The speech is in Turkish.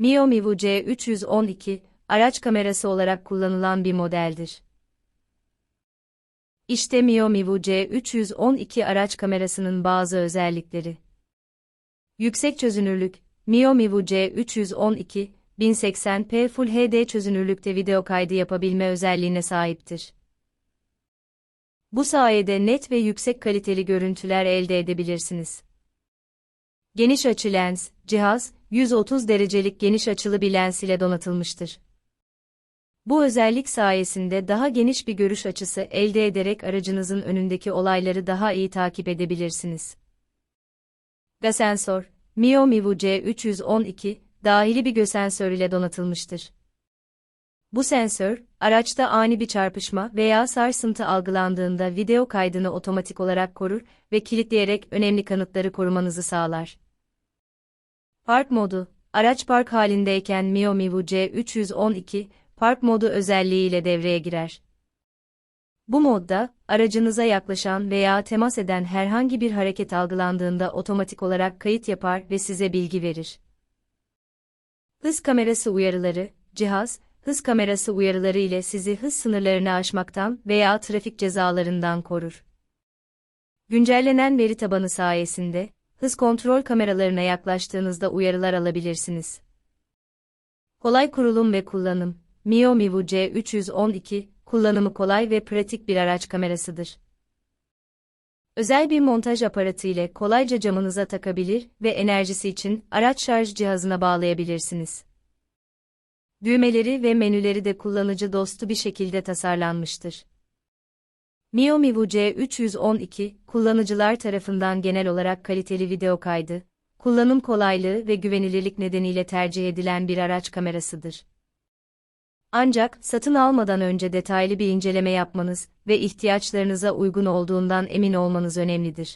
Mio Mivu C312, araç kamerası olarak kullanılan bir modeldir. İşte Mio Mivu C312 araç kamerasının bazı özellikleri. Yüksek çözünürlük, Mio Mivu C312, 1080p Full HD çözünürlükte video kaydı yapabilme özelliğine sahiptir. Bu sayede net ve yüksek kaliteli görüntüler elde edebilirsiniz. Geniş açı lens, cihaz, 130 derecelik geniş açılı bir lens ile donatılmıştır. Bu özellik sayesinde daha geniş bir görüş açısı elde ederek aracınızın önündeki olayları daha iyi takip edebilirsiniz. Ve sensör, Mio Mivu C312, dahili bir gösensör ile donatılmıştır. Bu sensör, araçta ani bir çarpışma veya sarsıntı algılandığında video kaydını otomatik olarak korur ve kilitleyerek önemli kanıtları korumanızı sağlar. Park modu, araç park halindeyken Mio Mivu C312, park modu özelliğiyle devreye girer. Bu modda, aracınıza yaklaşan veya temas eden herhangi bir hareket algılandığında otomatik olarak kayıt yapar ve size bilgi verir. Hız kamerası uyarıları, cihaz, hız kamerası uyarıları ile sizi hız sınırlarını aşmaktan veya trafik cezalarından korur. Güncellenen veri tabanı sayesinde, hız kontrol kameralarına yaklaştığınızda uyarılar alabilirsiniz. Kolay kurulum ve kullanım, Mio Mivu C312, kullanımı kolay ve pratik bir araç kamerasıdır. Özel bir montaj aparatı ile kolayca camınıza takabilir ve enerjisi için araç şarj cihazına bağlayabilirsiniz. Düğmeleri ve menüleri de kullanıcı dostu bir şekilde tasarlanmıştır. Mio Mivu C312, kullanıcılar tarafından genel olarak kaliteli video kaydı, kullanım kolaylığı ve güvenilirlik nedeniyle tercih edilen bir araç kamerasıdır. Ancak satın almadan önce detaylı bir inceleme yapmanız ve ihtiyaçlarınıza uygun olduğundan emin olmanız önemlidir.